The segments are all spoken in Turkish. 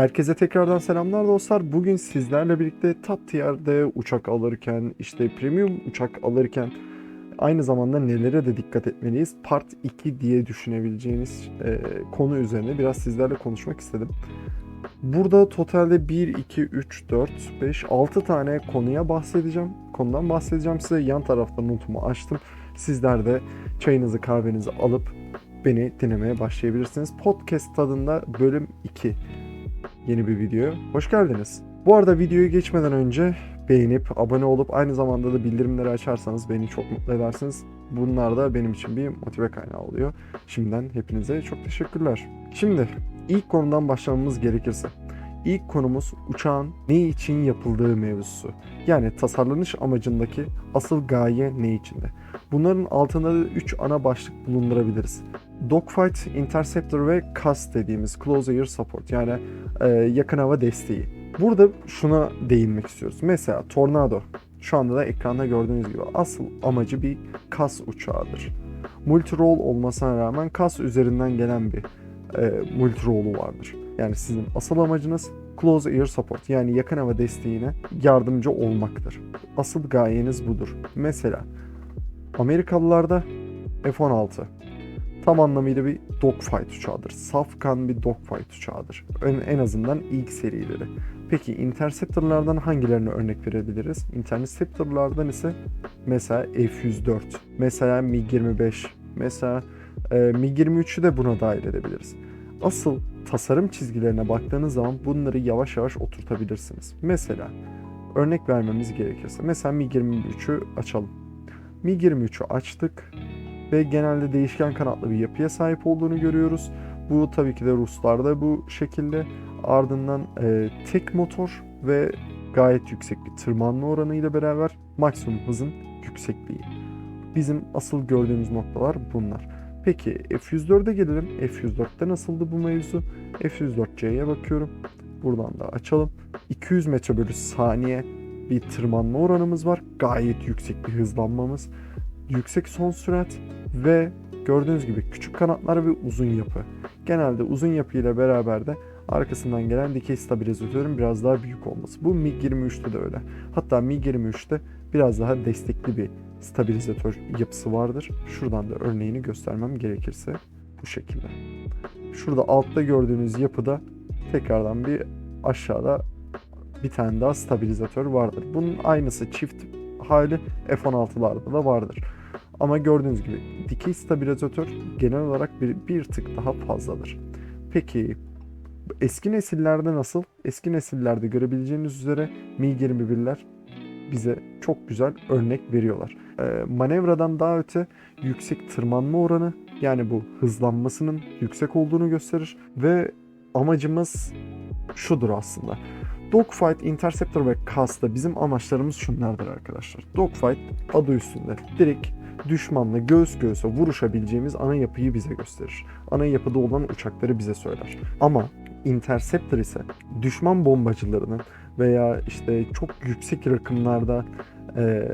Herkese tekrardan selamlar dostlar. Bugün sizlerle birlikte top tier'de uçak alırken, işte premium uçak alırken aynı zamanda nelere de dikkat etmeliyiz? Part 2 diye düşünebileceğiniz e, konu üzerine biraz sizlerle konuşmak istedim. Burada totalde 1, 2, 3, 4, 5, 6 tane konuya bahsedeceğim. Konudan bahsedeceğim size. Yan tarafta notumu açtım. Sizler de çayınızı kahvenizi alıp beni dinlemeye başlayabilirsiniz. Podcast tadında bölüm 2 yeni bir videoya hoş geldiniz. Bu arada videoyu geçmeden önce beğenip abone olup aynı zamanda da bildirimleri açarsanız beni çok mutlu edersiniz. Bunlar da benim için bir motive kaynağı oluyor. Şimdiden hepinize çok teşekkürler. Şimdi ilk konudan başlamamız gerekirse. İlk konumuz uçağın ne için yapıldığı mevzusu. Yani tasarlanış amacındaki asıl gaye ne içinde? Bunların altında da 3 ana başlık bulundurabiliriz. Dogfight, Interceptor ve CAS dediğimiz Close Air Support yani e, yakın hava desteği. Burada şuna değinmek istiyoruz. Mesela Tornado şu anda da ekranda gördüğünüz gibi asıl amacı bir CAS uçağıdır. Multirol olmasına rağmen CAS üzerinden gelen bir e, multirolu vardır. Yani sizin asıl amacınız Close Air Support yani yakın hava desteğine yardımcı olmaktır. Asıl gayeniz budur. Mesela Amerikalılarda F-16 tam anlamıyla bir dogfight uçağıdır. Safkan bir dogfight uçağıdır. En, en azından ilk serileri. Peki Interceptor'lardan hangilerine örnek verebiliriz? Interceptor'lardan ise mesela F-104, mesela MiG-25, mesela e, MiG-23'ü de buna dahil edebiliriz. Asıl tasarım çizgilerine baktığınız zaman bunları yavaş yavaş oturtabilirsiniz. Mesela örnek vermemiz gerekirse mesela MiG-23'ü açalım. MiG-23'ü açtık ve genelde değişken kanatlı bir yapıya sahip olduğunu görüyoruz. Bu tabii ki de Ruslarda bu şekilde. Ardından e, tek motor ve gayet yüksek bir tırmanma oranı ile beraber maksimum hızın yüksekliği. Bizim asıl gördüğümüz noktalar bunlar. Peki F-104'e gelelim. F-104'te nasıldı bu mevzu? F-104C'ye bakıyorum. Buradan da açalım. 200 metre bölü saniye bir tırmanma oranımız var. Gayet yüksek bir hızlanmamız. Yüksek son sürat ve gördüğünüz gibi küçük kanatlar ve uzun yapı. Genelde uzun yapı ile beraber de arkasından gelen dikey stabilizatörün biraz daha büyük olması. Bu MiG-23'te de öyle. Hatta MiG-23'te biraz daha destekli bir stabilizatör yapısı vardır. Şuradan da örneğini göstermem gerekirse bu şekilde. Şurada altta gördüğünüz yapıda tekrardan bir aşağıda bir tane daha stabilizatör vardır. Bunun aynısı çift hali F-16'larda da vardır. Ama gördüğünüz gibi dikey stabilizatör genel olarak bir, bir tık daha fazladır. Peki eski nesillerde nasıl? Eski nesillerde görebileceğiniz üzere MiG-21'ler bize çok güzel örnek veriyorlar. Ee, manevradan daha öte yüksek tırmanma oranı yani bu hızlanmasının yüksek olduğunu gösterir ve amacımız şudur aslında. Dogfight, Interceptor ve CAS'ta bizim amaçlarımız şunlardır arkadaşlar. Dogfight adı üstünde. Direkt düşmanla göğüs göğüse vuruşabileceğimiz ana yapıyı bize gösterir. Ana yapıda olan uçakları bize söyler. Ama Interceptor ise düşman bombacılarının veya işte çok yüksek rakımlarda e,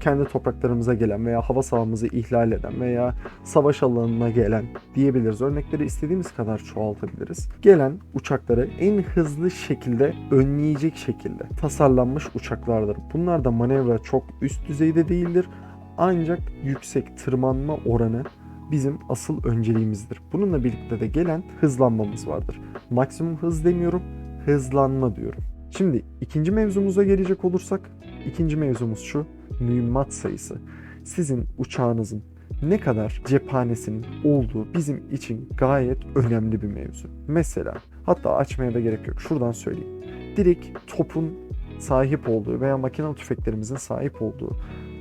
kendi topraklarımıza gelen veya hava sahamızı ihlal eden veya savaş alanına gelen diyebiliriz. Örnekleri istediğimiz kadar çoğaltabiliriz. Gelen uçakları en hızlı şekilde önleyecek şekilde tasarlanmış uçaklardır. Bunlar da manevra çok üst düzeyde değildir. Ancak yüksek tırmanma oranı bizim asıl önceliğimizdir. Bununla birlikte de gelen hızlanmamız vardır. Maksimum hız demiyorum, hızlanma diyorum. Şimdi ikinci mevzumuza gelecek olursak, ikinci mevzumuz şu, mühimmat sayısı. Sizin uçağınızın ne kadar cephanesinin olduğu bizim için gayet önemli bir mevzu. Mesela, hatta açmaya da gerek yok, şuradan söyleyeyim. Direkt topun sahip olduğu veya makinalı tüfeklerimizin sahip olduğu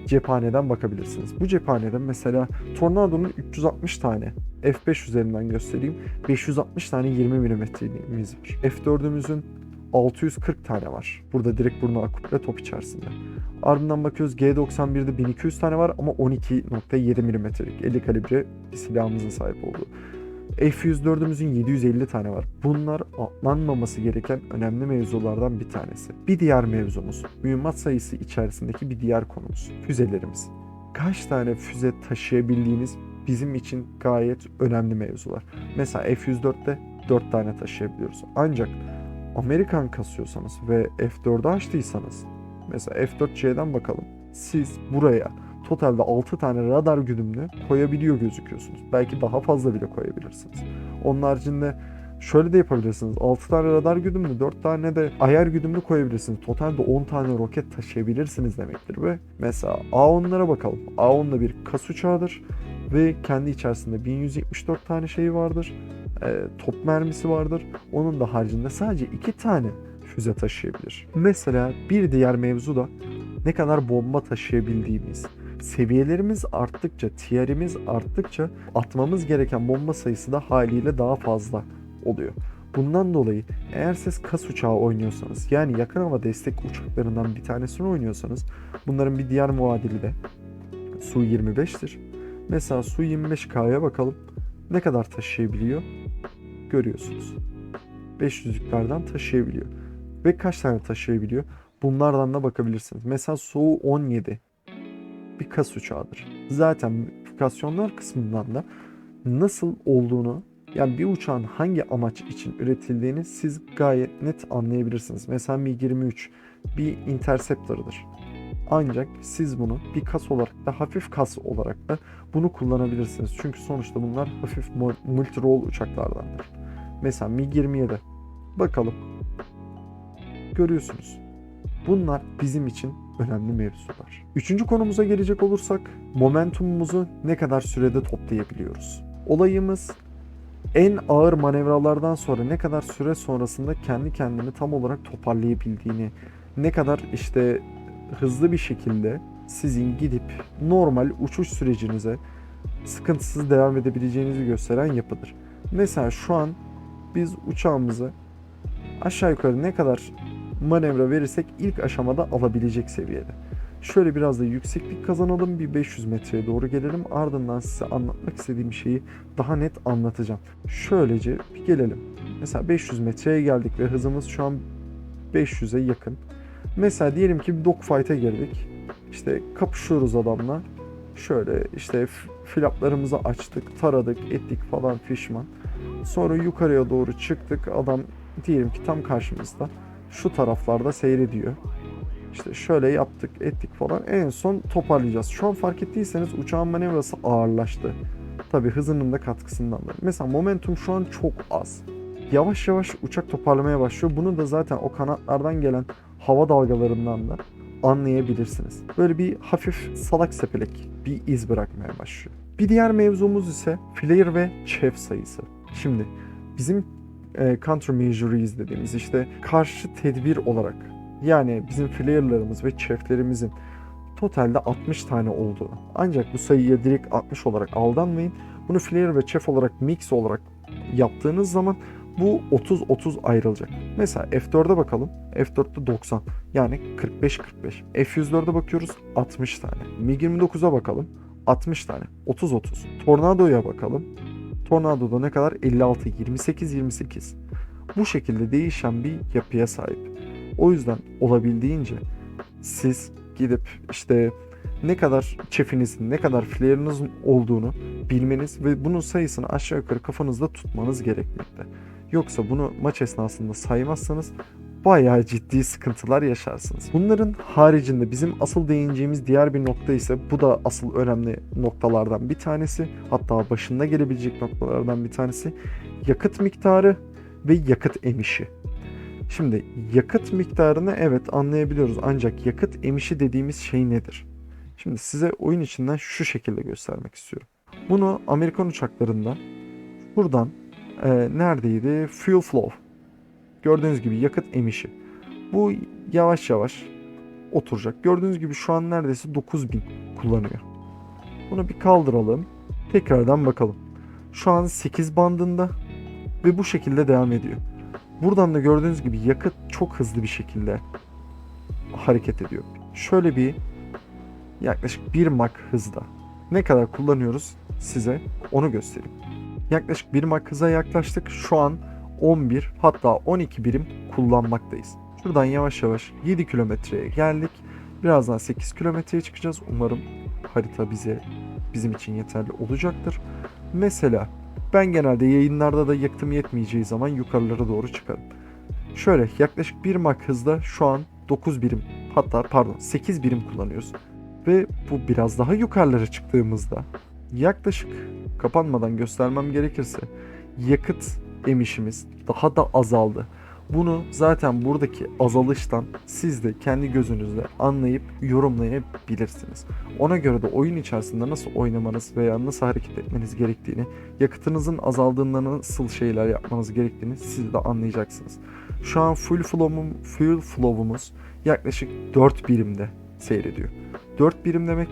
cephaneden bakabilirsiniz. Bu cephaneden mesela Tornado'nun 360 tane F5 üzerinden göstereyim. 560 tane 20 mm'liğimiz var. F4'ümüzün 640 tane var. Burada direkt burnu akuple top içerisinde. Ardından bakıyoruz G91'de 1200 tane var ama 12.7 mm'lik 50 kalibre silahımızın sahip olduğu. F-104'ümüzün 750 tane var. Bunlar atlanmaması gereken önemli mevzulardan bir tanesi. Bir diğer mevzumuz, mühimmat sayısı içerisindeki bir diğer konumuz, füzelerimiz. Kaç tane füze taşıyabildiğiniz bizim için gayet önemli mevzular. Mesela F-104'te 4 tane taşıyabiliyoruz. Ancak Amerikan kasıyorsanız ve F4'ü açtıysanız mesela F4C'den bakalım. Siz buraya totalde 6 tane radar güdümlü koyabiliyor gözüküyorsunuz. Belki daha fazla bile koyabilirsiniz. Onun haricinde şöyle de yapabilirsiniz. 6 tane radar güdümlü, 4 tane de ayar güdümlü koyabilirsiniz. Totalde 10 tane roket taşıyabilirsiniz demektir ve mesela A10'lara bakalım. A10 da bir kas uçağıdır ve kendi içerisinde 1174 tane şeyi vardır. E, top mermisi vardır. Onun da haricinde sadece 2 tane füze taşıyabilir. Mesela bir diğer mevzu da ne kadar bomba taşıyabildiğimiz. Seviyelerimiz arttıkça, tier'imiz arttıkça atmamız gereken bomba sayısı da haliyle daha fazla oluyor. Bundan dolayı eğer siz kas uçağı oynuyorsanız yani yakın hava destek uçaklarından bir tanesini oynuyorsanız bunların bir diğer muadili de Su-25'tir. Mesela Su-25K'ya bakalım ne kadar taşıyabiliyor görüyorsunuz. 500'lüklerden taşıyabiliyor. Ve kaç tane taşıyabiliyor? Bunlardan da bakabilirsiniz. Mesela Su-17 bir kas uçağıdır. Zaten modifikasyonlar kısmından da nasıl olduğunu yani bir uçağın hangi amaç için üretildiğini siz gayet net anlayabilirsiniz. Mesela MiG-23 bir interceptor'ıdır. Ancak siz bunu bir kas olarak da hafif kas olarak da bunu kullanabilirsiniz. Çünkü sonuçta bunlar hafif multi-role uçaklardandır. Mesela MiG-27 bakalım. Görüyorsunuz. Bunlar bizim için önemli mevzular. Üçüncü konumuza gelecek olursak momentumumuzu ne kadar sürede toplayabiliyoruz? Olayımız en ağır manevralardan sonra ne kadar süre sonrasında kendi kendini tam olarak toparlayabildiğini, ne kadar işte hızlı bir şekilde sizin gidip normal uçuş sürecinize sıkıntısız devam edebileceğinizi gösteren yapıdır. Mesela şu an biz uçağımızı aşağı yukarı ne kadar manevra verirsek ilk aşamada alabilecek seviyede. Şöyle biraz da yükseklik kazanalım. Bir 500 metreye doğru gelelim. Ardından size anlatmak istediğim şeyi daha net anlatacağım. Şöylece bir gelelim. Mesela 500 metreye geldik ve hızımız şu an 500'e yakın. Mesela diyelim ki bir dogfight'e girdik. İşte kapışıyoruz adamla. Şöyle işte flaplarımızı açtık, taradık, ettik falan fişman. Sonra yukarıya doğru çıktık. Adam diyelim ki tam karşımızda şu taraflarda seyrediyor. İşte şöyle yaptık ettik falan. En son toparlayacağız. Şu an fark ettiyseniz uçağın manevrası ağırlaştı. Tabi hızının da katkısından da. Mesela momentum şu an çok az. Yavaş yavaş uçak toparlamaya başlıyor. Bunu da zaten o kanatlardan gelen hava dalgalarından da anlayabilirsiniz. Böyle bir hafif salak sepelek bir iz bırakmaya başlıyor. Bir diğer mevzumuz ise flare ve chef sayısı. Şimdi bizim e, countermeasures dediğimiz işte karşı tedbir olarak yani bizim flare'larımız ve chef'lerimizin totalde 60 tane olduğu. Ancak bu sayıya direkt 60 olarak aldanmayın. Bunu flare ve chef olarak mix olarak yaptığınız zaman bu 30-30 ayrılacak. Mesela F4'e bakalım. F4'te 90. Yani 45-45. F104'e bakıyoruz 60 tane. MiG-29'a bakalım. 60 tane. 30-30. Tornado'ya bakalım. Tornado'da ne kadar? 56, 28, 28. Bu şekilde değişen bir yapıya sahip. O yüzden olabildiğince siz gidip işte ne kadar çefinizin, ne kadar flare'ınızın olduğunu bilmeniz ve bunun sayısını aşağı yukarı kafanızda tutmanız gerekmekte. Yoksa bunu maç esnasında saymazsanız bayağı ciddi sıkıntılar yaşarsınız. Bunların haricinde bizim asıl değineceğimiz diğer bir nokta ise bu da asıl önemli noktalardan bir tanesi. Hatta başında gelebilecek noktalardan bir tanesi yakıt miktarı ve yakıt emişi. Şimdi yakıt miktarını evet anlayabiliyoruz ancak yakıt emişi dediğimiz şey nedir? Şimdi size oyun içinden şu şekilde göstermek istiyorum. Bunu Amerikan uçaklarında buradan e, neredeydi? Fuel flow. Gördüğünüz gibi yakıt emişi. Bu yavaş yavaş oturacak. Gördüğünüz gibi şu an neredeyse 9000 kullanıyor. Bunu bir kaldıralım. Tekrardan bakalım. Şu an 8 bandında ve bu şekilde devam ediyor. Buradan da gördüğünüz gibi yakıt çok hızlı bir şekilde hareket ediyor. Şöyle bir yaklaşık 1 Mach hızda ne kadar kullanıyoruz size onu göstereyim. Yaklaşık 1 Mach hıza yaklaştık. Şu an 11 hatta 12 birim kullanmaktayız. Şuradan yavaş yavaş 7 kilometreye geldik. Birazdan 8 kilometreye çıkacağız. Umarım harita bize bizim için yeterli olacaktır. Mesela ben genelde yayınlarda da yaktım yetmeyeceği zaman yukarılara doğru çıkarım. Şöyle yaklaşık 1 mak hızda şu an 9 birim hatta pardon 8 birim kullanıyoruz. Ve bu biraz daha yukarılara çıktığımızda yaklaşık kapanmadan göstermem gerekirse yakıt emişimiz daha da azaldı. Bunu zaten buradaki azalıştan siz de kendi gözünüzle anlayıp yorumlayabilirsiniz. Ona göre de oyun içerisinde nasıl oynamanız veya nasıl hareket etmeniz gerektiğini, yakıtınızın azaldığında nasıl şeyler yapmanız gerektiğini siz de anlayacaksınız. Şu an full flow'um, fuel flow'umuz yaklaşık 4 birimde seyrediyor. 4 birim demek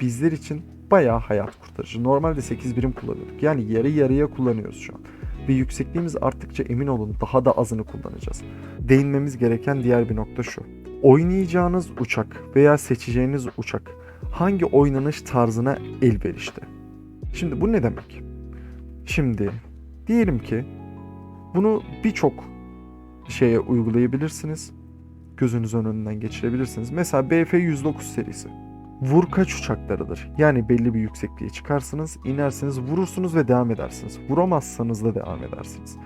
bizler için bayağı hayat kurtarıcı. Normalde 8 birim kullanıyorduk. Yani yarı yarıya kullanıyoruz şu an. Ve yüksekliğimiz arttıkça emin olun daha da azını kullanacağız. Değinmemiz gereken diğer bir nokta şu. Oynayacağınız uçak veya seçeceğiniz uçak hangi oynanış tarzına elverişli? Şimdi bu ne demek? Şimdi diyelim ki bunu birçok şeye uygulayabilirsiniz. Gözünüzün önünden geçirebilirsiniz. Mesela BF-109 serisi vurkaç uçaklarıdır. Yani belli bir yüksekliğe çıkarsınız, inersiniz, vurursunuz ve devam edersiniz. Vuramazsanız da devam edersiniz.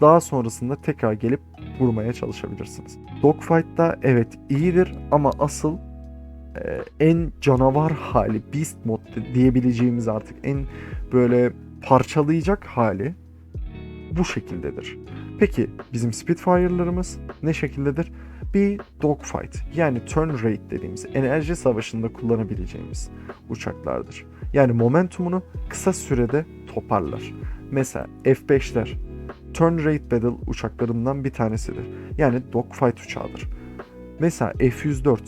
Daha sonrasında tekrar gelip vurmaya çalışabilirsiniz. Dogfight'ta evet iyidir ama asıl e, en canavar hali, beast mod diyebileceğimiz artık en böyle parçalayacak hali bu şekildedir. Peki bizim Spitfire'larımız ne şekildedir? Bir dogfight yani turn rate dediğimiz enerji savaşında kullanabileceğimiz uçaklardır. Yani momentumunu kısa sürede toparlar. Mesela F5'ler turn rate battle uçaklarından bir tanesidir. Yani dogfight uçağıdır. Mesela F-104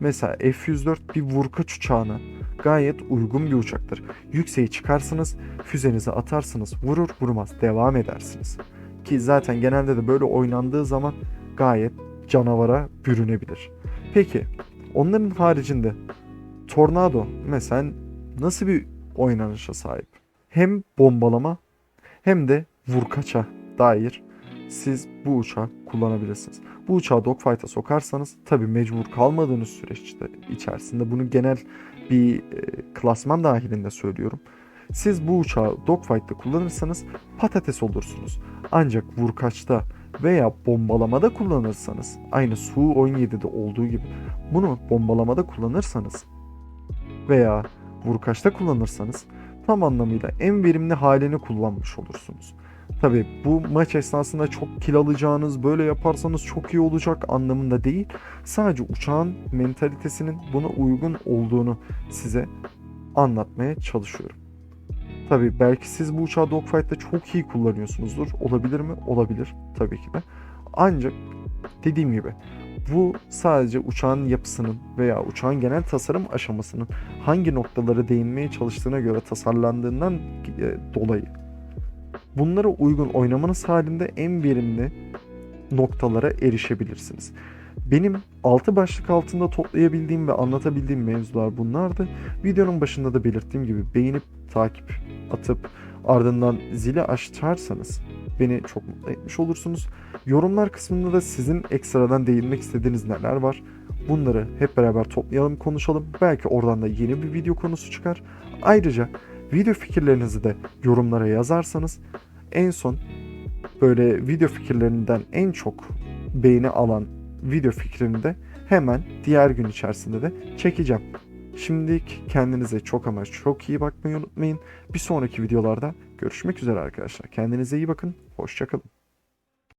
Mesela F-104 bir vurkaç uçağına gayet uygun bir uçaktır. Yükseğe çıkarsınız, füzenizi atarsınız, vurur vurmaz devam edersiniz. Ki zaten genelde de böyle oynandığı zaman gayet canavara bürünebilir. Peki onların haricinde Tornado mesela nasıl bir oynanışa sahip? Hem bombalama hem de vurkaça dair siz bu uçağı kullanabilirsiniz. Bu uçağı dogfight'a sokarsanız tabi mecbur kalmadığınız süreçte içerisinde bunu genel bir e, klasman dahilinde söylüyorum. Siz bu uçağı dogfight'ta kullanırsanız patates olursunuz. Ancak vurkaçta veya bombalamada kullanırsanız aynı Su-17'de olduğu gibi bunu bombalamada kullanırsanız veya vurkaçta kullanırsanız tam anlamıyla en verimli halini kullanmış olursunuz. Tabi bu maç esnasında çok kill alacağınız, böyle yaparsanız çok iyi olacak anlamında değil. Sadece uçağın mentalitesinin buna uygun olduğunu size anlatmaya çalışıyorum. Tabi belki siz bu uçağı dogfight'ta çok iyi kullanıyorsunuzdur. Olabilir mi? Olabilir tabii ki de. Ancak dediğim gibi bu sadece uçağın yapısının veya uçağın genel tasarım aşamasının hangi noktalara değinmeye çalıştığına göre tasarlandığından e, dolayı. Bunlara uygun oynamanız halinde en verimli noktalara erişebilirsiniz. Benim altı başlık altında toplayabildiğim ve anlatabildiğim mevzular bunlardı. Videonun başında da belirttiğim gibi beğenip takip atıp ardından zili açarsanız beni çok mutlu etmiş olursunuz. Yorumlar kısmında da sizin ekstradan değinmek istediğiniz neler var? Bunları hep beraber toplayalım, konuşalım. Belki oradan da yeni bir video konusu çıkar. Ayrıca video fikirlerinizi de yorumlara yazarsanız en son böyle video fikirlerinden en çok beğeni alan video fikrini de hemen diğer gün içerisinde de çekeceğim. Şimdilik kendinize çok ama çok iyi bakmayı unutmayın. Bir sonraki videolarda görüşmek üzere arkadaşlar. Kendinize iyi bakın. Hoşçakalın.